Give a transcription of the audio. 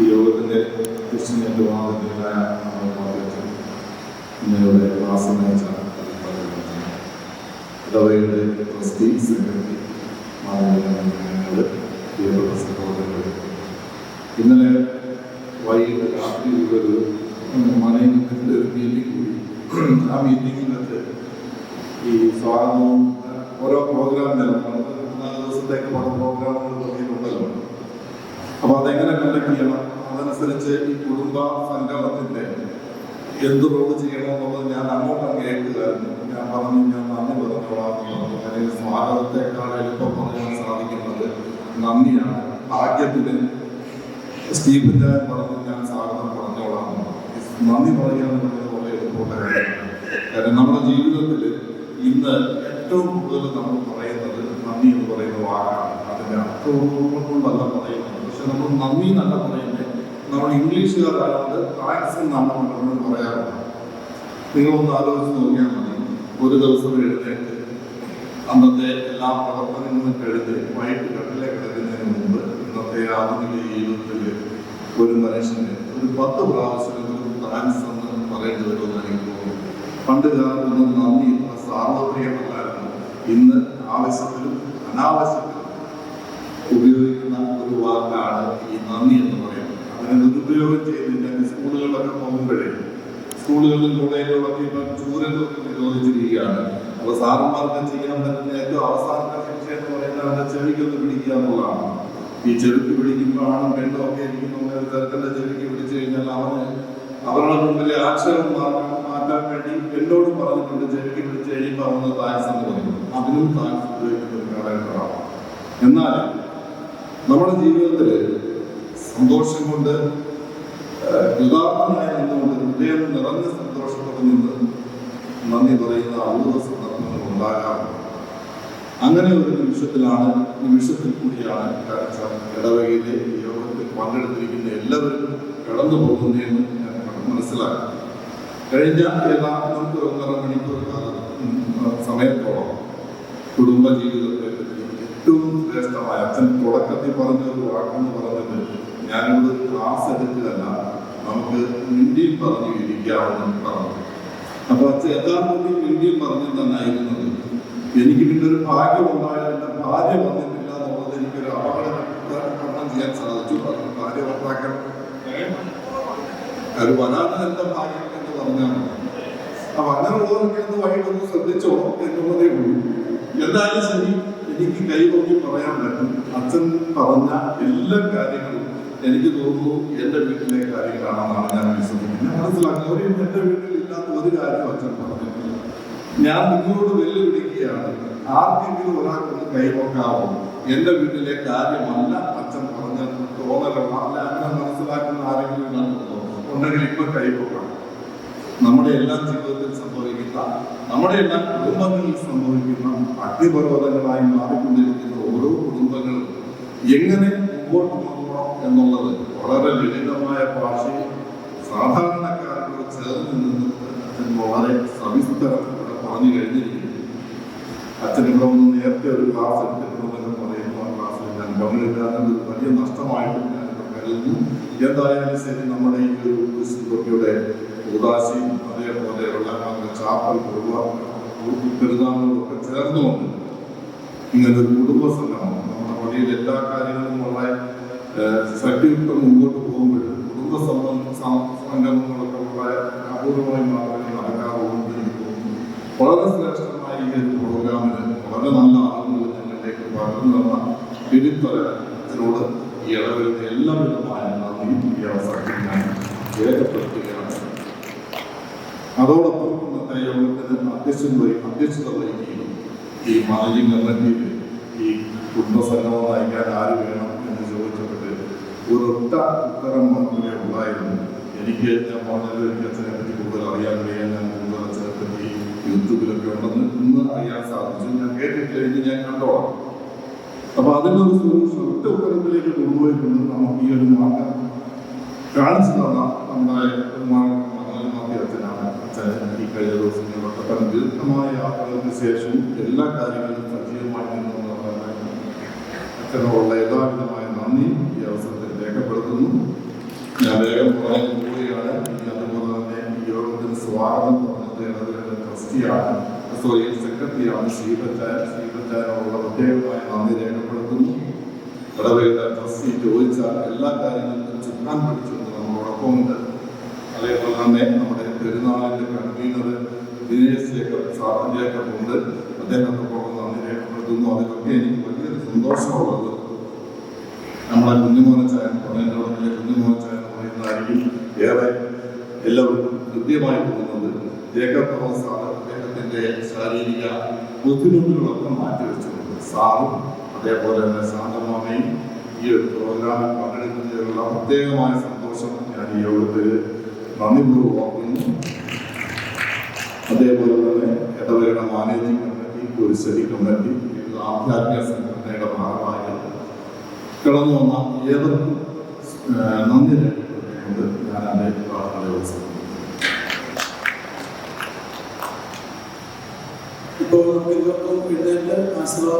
ഈ യോഗത്തിന്റെ കൃഷ്ണേറ്റുവാദത്തിനായ ഇന്നയുടെ ക്ലാസ് നയിച്ച ഇടവയുടെ ട്രസ്റ്റി സെക്രട്ടറി മാനവ പ്രിയപ്പെട്ട സഹോദരങ്ങൾ ഇന്നലെ വൈകിട്ട് രാത്രി ഒരു മനയിന്റെ ഒരു മീറ്റിംഗ് കൂടി ആ മീറ്റിങ്ങിനകത്ത് ഈ സ്വാഗതവും ഓരോ പ്രോഗ്രാം നാല് ദിവസത്തേക്ക് പല പ്രോഗ്രാമുകൾ തുടങ്ങിയിട്ടുണ്ടല്ലോ. അപ്പോൾ അതെങ്ങനെ കണ്ടക്ട് ചെയ്യണം അതനുസരിച്ച് ഈ കുടുംബ സംഗമത്തിന്റെ എന്ത് റോൾ ചെയ്യണമെന്നുള്ളത് ഞാൻ അങ്ങോട്ടും അങ്ങ് കേൾക്കുകയായിരുന്നു ഞാൻ പറഞ്ഞു ഞാൻ നന്ദി പറഞ്ഞോളാം പറഞ്ഞു. അല്ലെങ്കിൽ സ്വാഗതത്തെക്കാൾ എളുപ്പം പറയാൻ സാധിക്കുന്നത് നന്ദിയാണ്. ഭാഗ്യത്തിന് സ്റ്റീഫൻ ചായൻ പറഞ്ഞു ഞാൻ സ്വാഗതം പറഞ്ഞോളാം നന്ദി പറയുകയാണെന്നുള്ളത് വളരെ എളുപ്പമുള്ള കാരണം നമ്മുടെ ജീവിതത്തിൽ ഇന്ന് ഏറ്റവും കൂടുതൽ നമ്മൾ പറയുന്നത് നന്ദി എന്ന് പറയുന്ന വാക്കാണ്. അതിന്റെ കൊണ്ടല്ല പറയുന്നത്. പക്ഷെ നമ്മൾ നന്ദി എന്നല്ല പറയുന്നത്. നമ്മൾ ഇംഗ്ലീഷുകാരായത് താങ്ക്സ് എന്നാണ് പറയാറുണ്ട്. പറയാറുള്ളത് നിങ്ങളൊന്ന് ആലോചിച്ച് നോക്കിയാൽ മതി. ഒരു ദിവസം എഴുന്നേറ്റ് അന്നത്തെ എല്ലാ പ്രവർത്തനങ്ങളും കഴിഞ്ഞ് വൈകിട്ട് കട്ടിലെ കിടക്കുന്നതിന് മുമ്പ് ഇന്നത്തെ ആധുനിക ജീവിതത്തിൽ ഒരു മനുഷ്യന് ഒരു പത്ത് പ്രാവശ്യമെങ്കിലും താങ്ക്സ് എന്ന് പറയേണ്ടി വരുമെന്ന് എനിക്ക് തോന്നുന്നു പണ്ട് കാലത്തൊന്നും നന്ദി ഇത്ര സാർവത്രികമല്ലായിരുന്നു. ഇന്ന് ആവശ്യത്തിലും അനാവശ്യത്തിലും ഉപയോഗിക്കുന്ന ഒരു വാക്കാണ് ഈ നന്ദി എന്ന് ദുരുപയോഗം ചെയ്യുന്നില്ല സ്കൂളുകളിലൊക്കെ പോകുമ്പോഴേ. സ്കൂളുകളിൽ കോളേജുകളൊക്കെ ഇപ്പം ചൂരലൊക്കെ നിരോധിച്ചിരിക്കുകയാണ്. അപ്പൊ സാറന്മാർക്ക് ചെയ്യാൻ പറ്റുന്ന ഏറ്റവും അവസാനത്തെ ശിക്ഷ എന്ന് പറയുന്നത് ചെവിക്കൊന്ന് പിടിക്കുക എന്നുള്ളതാണ്. ഈ ചെവിക്ക് പിടിക്കുമ്പോഴാണ് പെണ്ണും ഒക്കെ ഇരിക്കുന്ന ഒരു ചെവിക്ക് പിടിച്ചു കഴിഞ്ഞാൽ അവന് അവരുടെ മുമ്പിലെ ആക്ഷേപം മാറ്റാൻ മാറ്റാൻ വേണ്ടി എന്നോട് പറഞ്ഞിട്ടുണ്ട് ചെവിക്ക് പിടിച്ച് കഴിയുമ്പോൾ അവന് താങ്ക്സ് എന്ന് പറയും അതിനും താങ്ക്സ് ഉപയോഗിക്കുന്ന കാലഘട്ടമാണ്. എന്നാൽ നമ്മുടെ ജീവിതത്തിൽ സന്തോഷം കൊണ്ട് കൃതാർത്ഥനായി നിന്നുകൊണ്ട് ഹൃദയം നിറഞ്ഞ സന്തോഷത്തോടെ നിന്ന് നന്ദി പറയുന്ന അത്ഭുത സന്ദർഭങ്ങൾ ഉണ്ടാകാറുണ്ട് അങ്ങനെ ഒരു നിമിഷത്തിലാണ് നിമിഷത്തിൽ കൂടിയാണ് ഇടവകയിലെ യോഗത്തിൽ പങ്കെടുത്തിരിക്കുന്ന എല്ലാവരും കടന്നു പോകുന്നതെന്ന് ഞാൻ മനസ്സിലാക്കി. കഴിഞ്ഞ ഏതാണ്ട് നമുക്ക് ഒന്നര മണിക്കൂർ സമയത്തോളം കുടുംബ ജീവിതത്തെ ഏറ്റവും ശ്രേഷ്ഠമായ അച്ഛൻ തുടക്കത്തിൽ പറഞ്ഞ ഒരു വാക്കെന്ന് പറഞ്ഞത് ഞാനിവിടെ ക്ലാസ് എടുക്കുകയല്ല നമുക്ക് ഇന്ത്യയിൽ പറഞ്ഞു ഇരിക്കാവുന്ന പറഞ്ഞു. അപ്പൊ അച്ഛൻ യഥാർത്ഥത്തിൽ ഇന്ത്യയിൽ പറഞ്ഞു തന്നായിരുന്നത് എനിക്ക് പിന്നെ ഒരു ഭാഗ്യം ഉണ്ടായാൽ എന്റെ ഭാര്യ വന്നിട്ടില്ല എന്നുള്ളത് എനിക്കൊരു അപകടം ചെയ്യാൻ സാധിച്ചു. പറഞ്ഞു ഭാര്യ ഭർത്താക്കൾ അത് വരാതെ എന്റെ ഭാഗ്യം എന്ന് പറഞ്ഞാണ് അപ്പൊ അങ്ങനെയുള്ളവരൊക്കെ ഒന്ന് വൈകിട്ടൊന്ന് ശ്രദ്ധിച്ചോ എന്നുള്ളതേ ഉള്ളൂ. എന്തായാലും ശരി എനിക്ക് കൈപൊക്കി പറയാൻ പറ്റും. അച്ഛൻ പറഞ്ഞ എല്ലാ കാര്യങ്ങളും എനിക്ക് തോന്നുന്നു എന്റെ വീട്ടിലെ കാര്യങ്ങളാണെന്നാണ് ഞാൻ വിശ്വസിക്കുന്നത്. ഞാൻ മനസ്സിലാക്കുന്നത് ഒരു എന്റെ വീട്ടിൽ ഇല്ലാത്ത ഒരു കാര്യം അച്ഛൻ പറഞ്ഞിട്ടില്ല. ഞാൻ നിങ്ങളോട് വെല്ലുവിളിക്കുകയാണ്. ആർക്കെങ്കിലും ഒരാൾക്കൊന്ന് കൈപൊക്കാവോ എന്റെ വീട്ടിലെ കാര്യമല്ല അച്ഛൻ പറഞ്ഞ തോന്നലോ അല്ല അങ്ങനെ മനസ്സിലാക്കുന്ന ആരെങ്കിലും ഉണ്ടെങ്കിൽ ഇപ്പൊ കൈപൊക്കാം നമ്മുടെ എല്ലാ ജീവിതത്തിൽ സംഭവിക്കുന്ന നമ്മുടെ എല്ലാ കുടുംബങ്ങളിൽ സംഭവിക്കുന്ന അഗ്നിപർവതങ്ങളായി മാറിക്കൊണ്ടിരിക്കുന്ന ഓരോ കുടുംബങ്ങളും എങ്ങനെ മുമ്പോട്ട് എന്നുള്ളത് വളരെ ലളിതമായ ഭാഷയിൽ സാധാരണക്കാരോട് ചേർന്ന് അച്ഛൻ വളരെ സവിസ്തരം പറഞ്ഞു കഴിഞ്ഞിരിക്കുന്നു. അച്ഛൻ ഒന്ന് നേരത്തെ ഒരു ക്ലാസ് എടുത്തിട്ടുണ്ടെന്ന് പറയുമ്പോൾ ആ ക്ലാസ്സിൽ ഞാൻ പങ്കെടുക്കാറുണ്ട് വലിയ നഷ്ടമായിട്ട് ഞാൻ കരുതുന്നു. എന്തായാലും ശരി നമ്മുടെ ഈ ഒരു ക്രിസ്തുവിയുടെ ഉദാശയും അതേപോലെയുള്ള ചാപ്പൽ പെരുന്നാളുകളും ഒക്കെ ചേർന്നുകൊണ്ട് ഇങ്ങനെ ഒരു കുടുംബ സംഘമാണ് നമ്മുടെ പള്ളിയിൽ എല്ലാ കാര്യങ്ങളും വളരെ ശക്തിയുക്തം മുമ്പോട്ട് പോകുമ്പോഴും കുടുംബ സംബന്ധ സംഗമങ്ങളൊക്കെ വളരെ അപൂർവമായി മാത്രമേ നടക്കാറുള്ളൂ എന്ന് തോന്നുന്നു വളരെ ശ്രേഷ്ഠമായ ഈ ഒരു പ്രോഗ്രാമിന് വളരെ നല്ല ആളുകൾ ഞങ്ങളിലേക്ക് പകർന്നു തന്ന തിരുത്തരത്തിനോട് ഈ ഇടവരുന്ന എല്ലാവിധമായ നന്ദി ഈ അവസരത്തിൽ ഞാൻ രേഖപ്പെടുത്തുകയാണ്. അതോടൊപ്പം ഇന്നത്തെ യോഗത്തിന് അധ്യക്ഷൻ വഹി അധ്യക്ഷത വഹിക്കുകയും ഈ മാനേജിംഗ് കമ്മിറ്റിയിൽ ഈ കുടുംബസംഗമം നയിക്കാൻ ആര് വേണം ഒരൊറ്റ ഉത്തരം മാത്രമേ ഉണ്ടായിരുന്നു. എനിക്ക് ഞാൻ പറഞ്ഞത് എനിക്ക് അച്ഛനെ പറ്റി കൂടുതൽ അറിയാൻ കഴിയാൻ ഞാൻ കൂടുതൽ അച്ഛനെ പറ്റി യൂട്യൂബിലൊക്കെ ഉണ്ടെന്ന് ഇന്ന് അറിയാൻ സാധിച്ചു. ഞാൻ കേട്ടിട്ടില്ല. ഇനി ഞാൻ കണ്ടോളാം. അപ്പൊ അതിനൊരു സൊല്യൂഷൻ ഒറ്റ ഉത്തരത്തിലേക്ക് കൊണ്ടുപോയിക്കൊണ്ട് നമുക്ക് ഈ ഒരു മാർഗം കാണിച്ചു തന്ന നമ്മുടെ അച്ഛനാണ്. അച്ഛൻ ഈ കഴിഞ്ഞ ദിവസങ്ങളിലൊക്കെ തന്നെ ദീർഘമായ യാത്രകൾക്ക് ശേഷം എല്ലാ കാര്യങ്ങളും സജീവമായി നിന്നു അച്ഛനോടുള്ള എല്ലാവിധമായ നന്ദി. നടത്തുന്നു ഞാൻ വേഗം പറയാൻ പോവുകയാണ് അതുപോലെ തന്നെ ഈ യോഗത്തിന് സ്വാഗതം പറഞ്ഞത് അതുപോലെ ട്രസ്റ്റിയാണ്. സോറി സെക്രട്ടറിയാണ് ശ്രീപറ്റാൻ ശ്രീപറ്റാനുള്ള പ്രത്യേകമായി നന്ദി രേഖപ്പെടുത്തുന്നു. ഇടവയുടെ ട്രസ്റ്റി ചോദിച്ച എല്ലാ കാര്യങ്ങളും ചുക്കാൻ പിടിച്ചുകൊണ്ട് നമ്മളോടൊപ്പമുണ്ട് അതേപോലെ തന്നെ നമ്മുടെ പെരുന്നാളിന്റെ കൺവീനർ ദിനേശ് ജേക്കബ് സാധൻ ജേക്കബ് ഉണ്ട് അദ്ദേഹത്തെ നന്ദി രേഖപ്പെടുത്തുന്നു. അതിലൊക്കെ എനിക്ക് വലിയൊരു സന്തോഷമുള്ളത് നമ്മളെ കുഞ്ഞുമോനച്ചായൻ പറഞ്ഞതിനോടൊപ്പം കുഞ്ഞുമോനച്ചായൻ എന്ന് പറയുന്നതായിരിക്കും ഏറെ എല്ലാവർക്കും കൃത്യമായി തോന്നുന്നത് ജേക്കബ് തോമസ് സാറ് അദ്ദേഹത്തിന്റെ ശാരീരിക ബുദ്ധിമുട്ടുകളൊക്കെ മാറ്റിവെച്ചിട്ടുണ്ട് സാറും അതേപോലെ തന്നെ ശാന്തമാമയും ഈ ഒരു പ്രോഗ്രാമിൽ പങ്കെടുക്കുന്നതിനുള്ള പ്രത്യേകമായ സന്തോഷം ഞാൻ ഈ യോഗത്തിൽ നന്ദിപൂർവം ഓർക്കുന്നു. അതേപോലെ തന്നെ ഇടവകയുടെ മാനേജിംഗ് കമ്മിറ്റി ഒരു സ്റ്റഡി കമ്മിറ്റി ആധ്യാത്മിക സംഘടനയുടെ ഭാഗമായി കടന്നു വന്ന ഏവർക്കും നന്ദി രേഖപ്പെടുത്തിക്കൊണ്ട് ഞാൻ എന്റെ പ്രാർത്ഥന ഇപ്പോൾ നമുക്ക് ഇവർക്കും എഴുന്നേറ്റ് ആശീർവാദം